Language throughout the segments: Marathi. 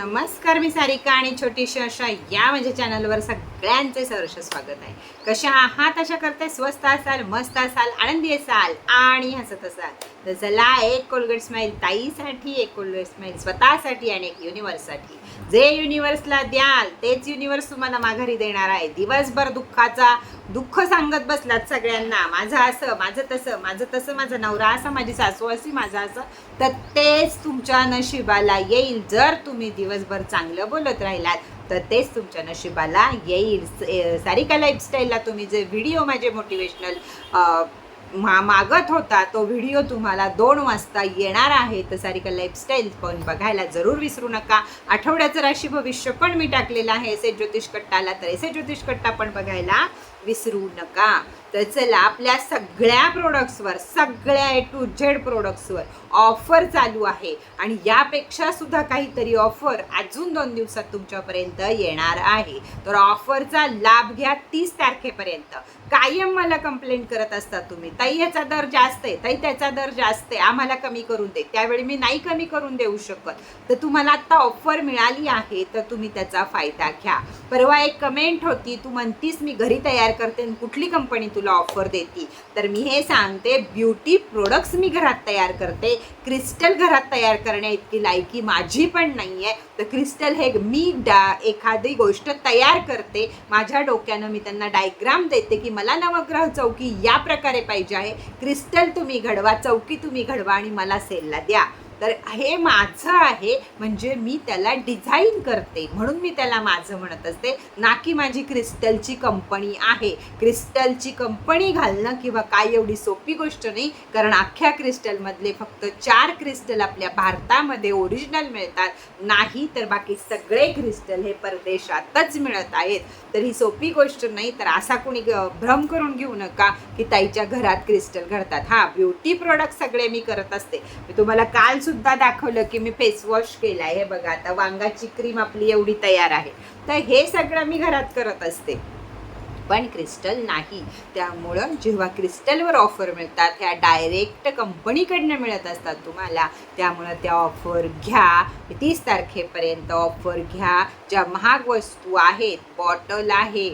नमस्कार मी सारिका आणि छोटीशी अशा या माझ्या चॅनलवर सगळ्यांचे सहर्ष स्वागत आहे. कशा आहात? अशा करते स्वस्त असाल मस्त असाल आनंदी असाल आणि हसत असाल. तर चला एक कोलगेट स्माईल ताईसाठी एक कोलगेट स्माईल स्वतःसाठी आणि एक युनिवर्ससाठी जे युनिवर्सला द्याल तेच युनिवर्स तुम्हाला माघारी देणार आहे. दिवसभर दुःखाचा दुःख सांगत बसलात सगळ्यांना. माझं असं माझं तसं माझं तसं माझा नवरा असं माझी सासू अशी माझं असं. तर तेच तुमच्या नशिबाला येईल जर तुम्ही दिवसभर चांगलं बोलत राहिलात. तर तेच तुमच्या नशिबाला येईल. सारिका लाईफस्टाईलला तुम्ही जे व्हिडिओ माझे मोटिवेशनल मा मागत होता तो व्हिडिओ तुम्हाला दोन वाजता येणार आहे. तर सारिका लाईफस्टाईल पण बघायला जरूर विसरू नका. आठवड्याचं राशी भविष्य पण मी टाकलेलं आहे. एसे ज्योतिष कट्टाला तर एसे ज्योतिष कट्टा पण बघायला विसरू नका. तर चला आपल्या सगळ्या प्रोडक्ट्सवर सगळ्या ए टू झेड प्रोडक्ट्सवर ऑफर चालू आहे. आणि यापेक्षा सुद्धा काहीतरी ऑफर अजून दोन दिवसात तुमच्यापर्यंत येणार आहे. तर ऑफरचा लाभ घ्या तीस तारखेपर्यंत. कायम मला कंप्लेंट करत असतात तुम्ही. ताई याचा दर जास्त आहे. ताई त्याचा दर जास्त आहे. आम्हाला कमी करून दे. त्यावेळी मी नाही कमी करून देऊ शकत. तर तुम्हाला आता ऑफर मिळाली आहे तर तुम्ही त्याचा फायदा घ्या. परवा एक कमेंट होती तू म्हणतीस मी घरी तयार करते आणि कुठली कंपनी तुला ऑफर देते तर मी हे सांगते ब्युटी प्रोडक्ट्स मी घरात तयार करते. क्रिस्टल घरात तयार करण्या इतकी लायकी माझी पण नाही आहे तर क्रिस्टल हे मी डा एखादी गोष्ट तयार करते. माझ्या डोक्यानं मी त्यांना डायग्राम देते की मला नवग्रह चौकी या प्रकारे पाहिजे आहे. क्रिस्टल तुम्ही घडवा चौकी तुम्ही घडवा आणि मला सेलला द्या. तर हे माझं आहे म्हणजे मी त्याला डिझाईन करते. म्हणून मी त्याला माझं म्हणत असते. ना की माझी क्रिस्टलची कंपनी आहे. क्रिस्टलची कंपनी घालणं किंवा काय एवढी सोपी गोष्ट नाही कारण अख्ख्या क्रिस्टलमधले फक्त चार क्रिस्टल आपल्या भारतामध्ये ओरिजिनल मिळतात. नाही तर बाकी सगळे क्रिस्टल हे परदेशातच मिळत आहेत. तर ही सोपी गोष्ट नाही तर असा कोणी भ्रम करून घेऊ नका की ताईच्या घरात क्रिस्टल घडतात. हा ब्युटी प्रोडक्ट सगळे मी करत असते. मी तुम्हाला काल सुद्धा दाखवलं की मी फेसवॉश केला आहे हे बघा आता वांगाची क्रीम आपली एवढी तयार आहे. तर हे सगळं मी घरात करत असते. पण क्रिस्टल नाही. त्यामुळं जेव्हा क्रिस्टलवर ऑफर मिळतात ह्या डायरेक्ट कंपनीकडनं मिळत असतात तुम्हाला. त्यामुळं त्या ऑफर घ्या. तीस तारखेपर्यंत ऑफर घ्या. ज्या महाग वस्तू आहेत बॉटल आहे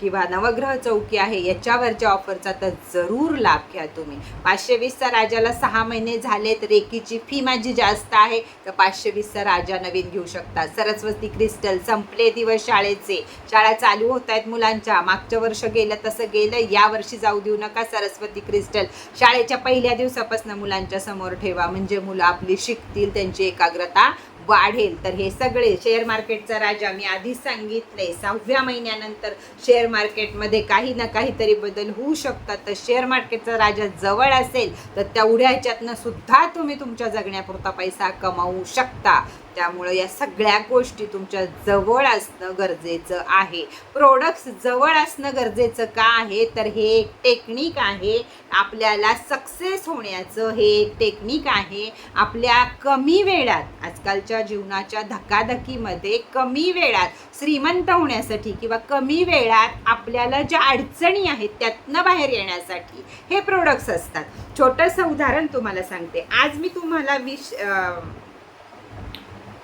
किंवा नवग्रह चौकी आहे याच्यावरच्या ऑफरचा तर जरूर लाभ घ्या तुम्ही. पाचशे वीसचा राजाला सहा महिने झालेत रेकीची फी माझी जास्त आहे तर पाचशे वीसचा राजा नवीन घेऊ शकता सरस्वती क्रिस्टल संपले दिवस शाळेचे. शाळा चालू होत आहेत मुलांच्या. मागच्या वर्ष गेलं तसं गेलं. या वर्षी जाऊ देऊ नका सरस्वती क्रिस्टल शाळेच्या पहिल्या दिवसापासून मुलांच्या समोर ठेवा. म्हणजे मुलं आपली शिकतील त्यांची एकाग्रता वाढेल. तर हे सगळे शेअर मार्केटचा राजा मी आधीच सांगितले. सहाव्या महिन्यानंतर शेअर मार्केटमध्ये काही ना काहीतरी बदल होऊ शकतात. तर शेअर मार्केटचा राजा जवळ असेल तर तेवढ्या ह्याच्यातनं सुद्धा तुम्ही तुमच्या जगण्यापुरता पैसा कमावू शकता. त्यामुळं या सगळ्या गोष्टी तुमच्या जवळ असणं गरजेचं आहे. प्रोडक्ट्स जवळ असणं गरजेचं का आहे? तर हे एक टेक्निक आहे. आपल्याला सक्सेस होण्याचं हे एक टेक्निक आहे. आपल्या कमी वेळात आजकालच्या जीवनाच्या धकाधकीमध्ये कमी वेळात श्रीमंत होण्यासाठी किंवा कमी वेळात आपल्याला ज्या अडचणी आहेत त्यातनं बाहेर येण्यासाठी हे प्रोडक्ट्स असतात. छोटंसं उदाहरण तुम्हाला सांगते. आज मी तुम्हाला विश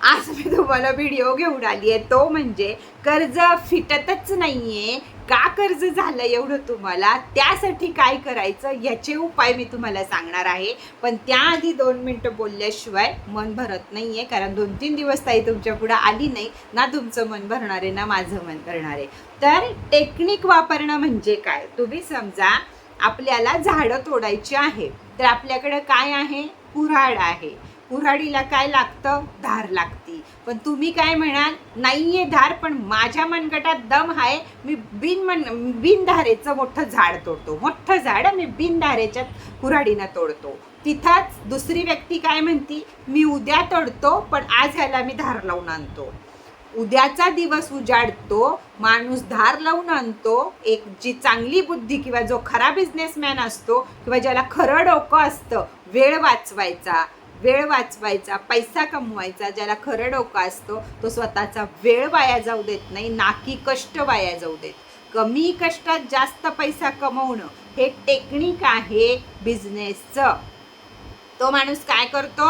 आज मी तुम्हाला व्हिडिओ घेऊन आली आहे. तो म्हणजे कर्ज फिटतच नाहीये. का कर्ज झालं एवढं तुम्हाला? त्यासाठी काय करायचं? याचे उपाय मी तुम्हाला सांगणार आहे. पण त्याआधी दोन मिनटं बोलल्याशिवाय मन भरत नाहीये. कारण दोन तीन दिवस ताई तुमच्या पुढं आली नाही. ना तुमचं मन भरणार आहे ना माझं मन भरणार आहे. तर टेक्निक वापरणं म्हणजे काय? तुम्ही समजा आपल्याला झाडं तोडायची आहे. तर आपल्याकडे काय आहे? कुऱ्हाड आहे. कुऱ्हाडीला काय लागतं? धार लागती. पण तुम्ही काय म्हणाल? नाहीये धार पण माझ्या मनगटात दम आहे मी बिन मन बिनधारेचं मोठं झाड तोडतो. मोठं झाड मी बिनधारेच्या कुऱ्हाडीनं तोडतो. तिथंच दुसरी व्यक्ती काय म्हणती? मी उद्या तोडतो पण आज ह्याला मी धार लावून आणतो. उद्याचा दिवस उजाडतो माणूस धार लावून आणतो. एक जी चांगली बुद्धी किंवा जो खरा बिझनेसमॅन असतो किंवा ज्याला खरं डोकं असतं वेळ वाचवायचा. वेळ वाचवायचा पैसा कमवायचा ज्याला खरं डोकं असतो तो स्वतःचा वेळ वाया जाऊ देत नाही नाकी कष्ट वाया जाऊ देत. कमी कष्टात जास्त पैसा कमवणं हे टेक्निक आहे बिझनेसचं तो माणूस काय करतो?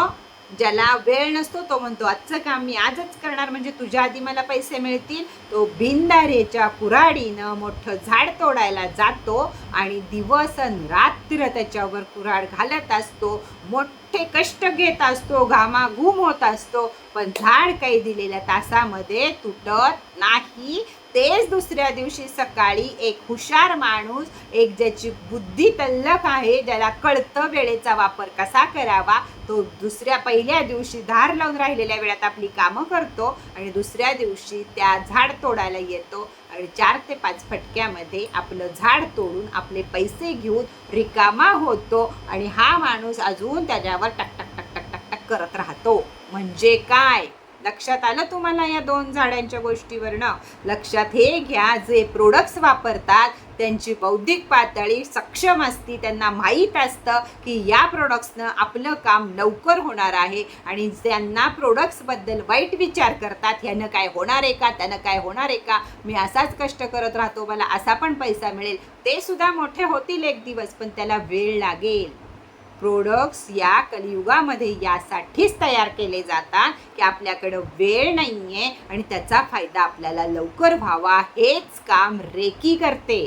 ज्याला वेळ नसतो तो म्हणतो आजचं काम मी आजच करणार म्हणजे तुझ्या आधी मला पैसे मिळतील. तो बिनदारेच्या कुऱ्हाडीनं मोठं झाड तोडायला जातो आणि दिवस अन रात्र त्याच्यावर कुऱ्हाड घालत असतो. मोठे कष्ट घेत असतो घामाघूम होत असतो पण झाड काही दिलेल्या तासामध्ये तुटत नाही. तेच दुसऱ्या दिवशी सकाळी एक हुशार माणूस एक ज्याची बुद्धी तल्लक आहे ज्याला कळतं वेळेचा वापर कसा करावा तो दुसऱ्या पहिल्या दिवशी धार लावून राहिलेल्या वेळात आपली कामं करतो आणि दुसऱ्या दिवशी त्या झाड तोडायला येतो आणि चार ते पाच फटक्यामध्ये आपलं झाड तोडून आपले पैसे घेऊन रिकामा होतो आणि हा माणूस अजून त्याच्यावर टक टक टक टक टक टक करत राहतो. म्हणजे काय? लक्षात आलं तुम्हाला या दोन झाडांच्या गोष्टीवरनं? लक्षात हे घ्या जे प्रोडक्ट्स वापरतात त्यांची बौद्धिक पातळी सक्षम असती त्यांना माहीत असतं की या प्रोडक्ट्सनं आपलं काम लवकर होणार आहे आणि ज्यांना प्रोडक्ट्सबद्दल वाईट विचार करतात ह्यानं काय होणार आहे का त्यानं काय होणार आहे का? मी असाच कष्ट करत राहतो मला असा पण पैसा मिळेल. ते सुद्धा मोठे होतील एक दिवस पण त्याला वेळ लागेल. प्रोडक्ट्स या कलियुगामध्ये यासाठीच तयार केले जातात की आपल्याकडं वेळ नाही आहे आणि त्याचा फायदा आपल्याला लवकर व्हावा हेच काम रेकी करते.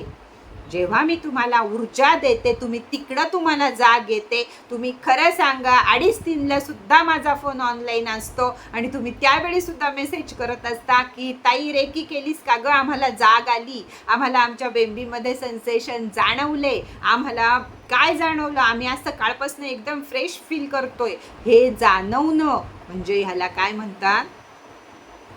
जेव्हा मी तुम्हाला ऊर्जा देते तुम्ही तिकडं तुम्हाला जाग येते. तुम्ही खरं सांगा अडीच तीनला सुद्धा माझा फोन ऑनलाईन असतो. आणि तुम्ही त्यावेळी सुद्धा मेसेज करत असता की ताई रेकी केलीस का गं? आम्हाला जाग आली. आम्हाला आमच्या बेंबीमध्ये सेन्सेशन जाणवले. आम्हाला काय जाणवलं? आम्ही आज सकाळपासून एकदम फ्रेश फील करतोय. हे जाणवणं म्हणजे ह्याला काय म्हणतात?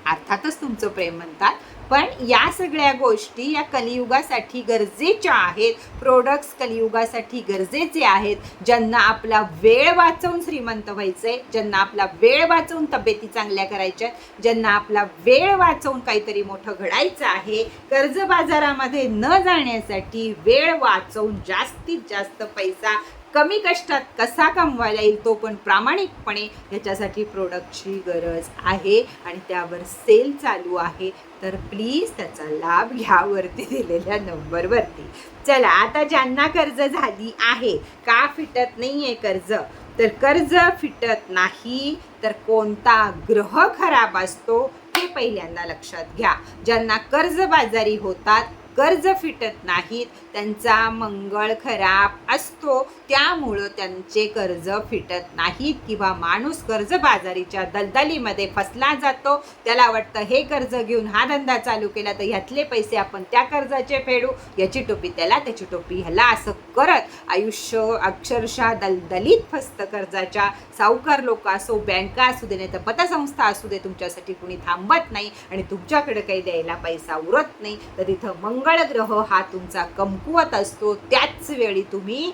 अर्थातच तुमचं प्रेम म्हणतात. पण या सगळ्या गोष्टी या कलियुगासाठी गरजेच्या आहेत. प्रोडक्ट्स कलियुगासाठी गरजेचे आहेत. ज्यांना आपला वेळ वाचवून श्रीमंत व्हायचं आहे ज्यांना आपला वेळ वाचवून तब्येती चांगल्या करायच्या आहेत, ज्यांना आपला वेळ वाचवून काहीतरी मोठं घडायचं आहे. कर्ज बाजारामध्ये न जाण्यासाठी वेळ वाचवून जास्तीत जास्त पैसा कमी कष्टात कसा कमवायला येईल तो पण प्रामाणिकपणे ह्याच्यासाठी प्रोडक्टची गरज आहे आणि त्यावर सेल चालू आहे. तर प्लीज त्याचा लाभ घ्या वरती दिलेल्या नंबरवरती चला आता ज्यांना कर्ज झाली आहे का फिटत नाही आहे कर्ज? तर कर्ज फिटत नाही तर कोणता ग्रह खराब असतो हे पहिल्यांदा लक्षात घ्या. ज्यांना कर्जबाजारी होतात कर्ज फिटत नाहीत त्यांचा मंगळ खराब असतो त्यामुळं त्यांचे कर्ज फिटत नाहीत किंवा माणूस कर्जबाजारीच्या दलदलीमध्ये फसला जातो. त्याला वाटतं हे कर्ज घेऊन हा धंदा चालू केला तर ह्यातले पैसे आपण त्या कर्जाचे फेडू याची टोपी त्याला त्याची टोपी ह्याला असं करत आयुष्य अक्षरशः दलदलीत फसतं कर्जाच्या. सावकार लोक असो बँका असू दे नाही तर पतसंस्था असू दे तुमच्यासाठी कुणी थांबत नाही आणि तुमच्याकडे काही द्यायला पैसा उरत नाही. तर तिथं मंगळ ग्रह हा तुमचा कमकुवत असतो त्याच वेळी तुम्ही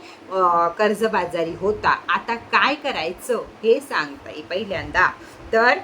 कर्जबाजारी होता. आता काय करायचं हे सांगता येईल पहिल्यांदा. तर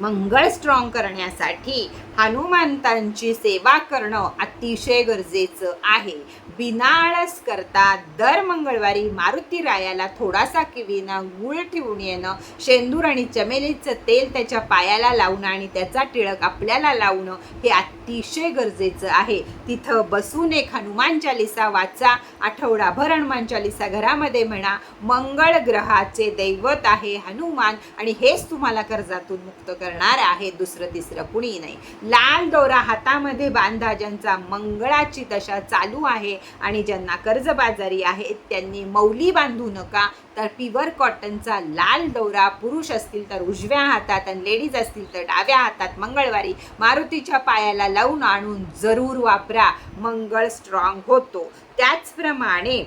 मंगळ स्ट्रॉंग करण्यासाठी हनुमंतांची सेवा करणं अतिशय गरजेचं आहे. बिनाळस करता दर मंगळवारी मारुती रायाला थोडासा किवीना गुळ ठेवून येणं शेंदूर आणि चमेलीचं तेल त्याच्या पायाला लावणं आणि त्याचा टिळक आपल्याला लावणं हे अतिशय गरजेचं आहे. तिथं बसून एक हनुमान चालिसा वाचा आठवडाभर हनुमान चालिसा घरामध्ये म्हणा मंगळ ग्रहाचे दैवत आहे हनुमान आणि हेच तुम्हाला कर्जातून मुक्त करणार आहे दुसरं तिसरं कुणी नाही. लाल दोरा हातामध्ये बांधा ज्यांचा मंगळाची दशा चालू आहे आणि ज्यांना कर्जबाजारी आहेत त्यांनी मौली बांधू नका. तर प्युअर कॉटनचा लाल दौरा पुरुष असतील तर उजव्या हातात आणि लेडीज असतील तर डाव्या हातात मंगळवारी मारुतीच्या पायाला लावून आणून जरूर वापरा. मंगळ स्ट्रॉंग होतो. त्याचप्रमाणे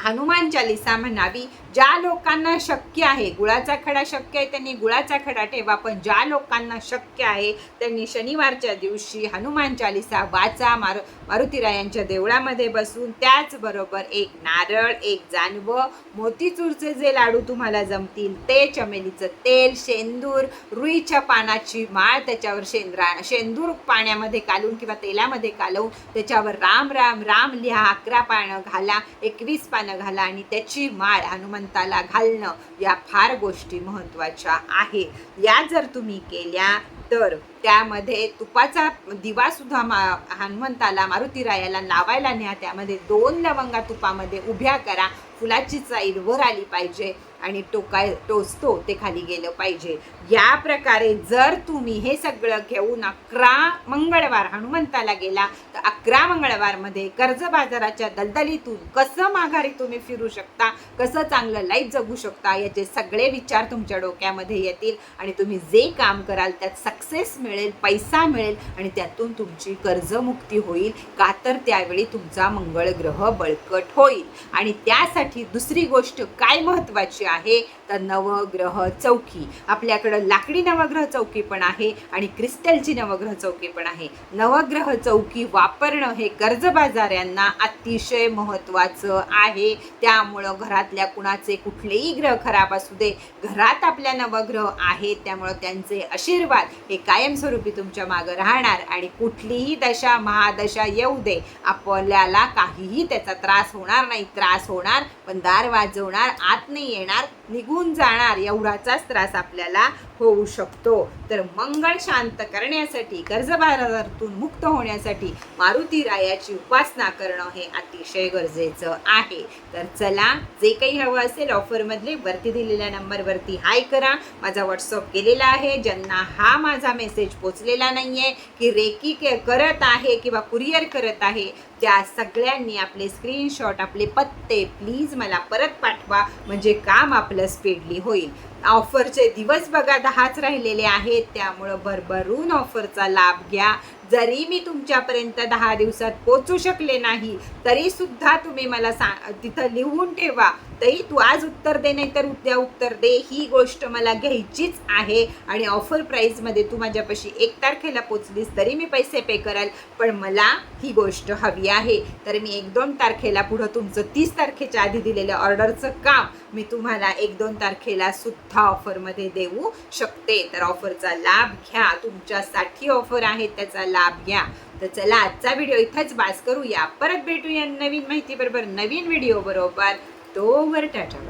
हनुमान चालिसा म्हणावी ज्या लोकांना शक्य आहे गुळाचा खडा शक्य आहे त्यांनी गुळाचा खडा ठेवा पण ज्या लोकांना शक्य आहे त्यांनी शनिवारच्या दिवशी हनुमान चालिसा वाचा मारु मारुतीरायांच्या देवळामध्ये बसून. त्याचबरोबर एक नारळ एक जानवं मोतीचूरचे जे लाडू तुम्हाला जमतील ते चमेलीचं तेल शेंदूर रुईच्या पानाची माळ त्याच्यावर शेंद्रा शेंदूर पाण्यामध्ये कालून किंवा तेलामध्ये कालवून त्याच्यावर राम राम राम लिहा अकरा पानं घाला एकवीस पानं घाला आणि त्याची माळ हनुमंताला घालणं या फार गोष्टी महत्त्वाच्या आहे. या जर तुम्ही केल्या तर त्यामध्ये तुपाचा दिवासुद्धा मा हनुमंताला मारुतीरायाला लावायला न्या. त्यामध्ये दोन लवंगा तुपामध्ये उभ्या करा. फुलाची चाईल वर आली पाहिजे. आणि टोकाय टोचतो ते खाली गेलं पाहिजे. या प्रकारे जर तुम्ही हे सगळं घेऊन अकरा मंगळवार हनुमंताला गेला तर अकरा मंगळवारमध्ये कर्ज बाजाराच्या दलदलीतून कसं माघारी तुम्ही फिरू शकता कसं चांगलं लाईफ जगू शकता याचे सगळे विचार तुमच्या डोक्यामध्ये येतील आणि तुम्ही जे काम कराल त्यात सक्सेस मिळेल पैसा मिळेल आणि त्यातून तुमची कर्जमुक्ती होईल का तर त्यावेळी तुमचा मंगळ ग्रह बळकट होईल. आणि त्यासाठी दुसरी गोष्ट काय महत्त्वाची आहे तर नवग्रह चौकी. आपल्याकडं लाकडी नवग्रह चौकी पण आहे आणि क्रिस्टलची नवग्रह चौकी पण आहे. नवग्रह चौकी वापरणं हे कर्जबाजाऱ्यांना अतिशय महत्त्वाचं आहे. त्यामुळं घरातल्या कुणाचे कुठलेही ग्रह खराब असू दे घरात आपल्या नवग्रह आहेत त्यामुळं त्यांचे आशीर्वाद हे कायमस्वरूपी तुमच्या मागं राहणार आणि कुठलीही दशा महादशा येऊ दे. आपल्याला काहीही त्याचा त्रास होणार नाही. त्रास होणार पण दार वाजवणार आत नाही येणार. lugar निघून जाणार एवढाचाच त्रास आपल्याला होऊ शकतो. तर मंगळ शांत करण्यासाठी कर्जबाजारातून मुक्त होण्यासाठी मारुती रायाची उपासना करणं हे अतिशय गरजेचं आहे. तर चला जे काही हवं असेल ऑफरमधले वरती दिलेल्या नंबरवरती हाय करा. माझा व्हॉट्सअप केलेला आहे ज्यांना हा माझा मेसेज पोचलेला नाही आहे की रेकी के करत आहे किंवा कुरिअर करत आहे त्या सगळ्यांनी आपले स्क्रीनशॉट आपले पत्ते प्लीज मला परत पाठवा. म्हणजे काम आपलं स्पीडली होईल. ऑफरचे दिवस बघा दहाच राहिलेले आहेत. त्यामुळं भरभरून ऑफरचा लाभ घ्या. जरी मी तुमच्यापर्यंत दहा दिवसात पोचू शकले नाही तरीसुद्धा तुम्ही मला सा तिथं लिहून ठेवा. तरी तू आज उत्तर दे नाही तर उद्या उत्तर दे. ही गोष्ट मला घ्यायचीच आहे आणि ऑफर प्राईजमध्ये तू माझ्यापाशी एक तारखेला पोचलीस तरी मी पैसे पे कराल. पण मला ही गोष्ट हवी आहे. तर मी एक दोन तारखेला पुढं तुमचं तीस तारखेच्या आधी दिलेलं ऑर्डरचं काम मी तुम्हाला एक दोन तारखेला सुद्धा ऑफरमध्ये देऊ शकते. तर ऑफरचा लाभ घ्या. तुमच्यासाठी ऑफर आहे त्याचा लाभ घ्या. तर चला आजचा व्हिडिओ इथंच बास करूया. परत भेटूया नवीन माहिती बरोबर नवीन व्हिडिओ बरोबर. ഡോവർ ടാറ്റാ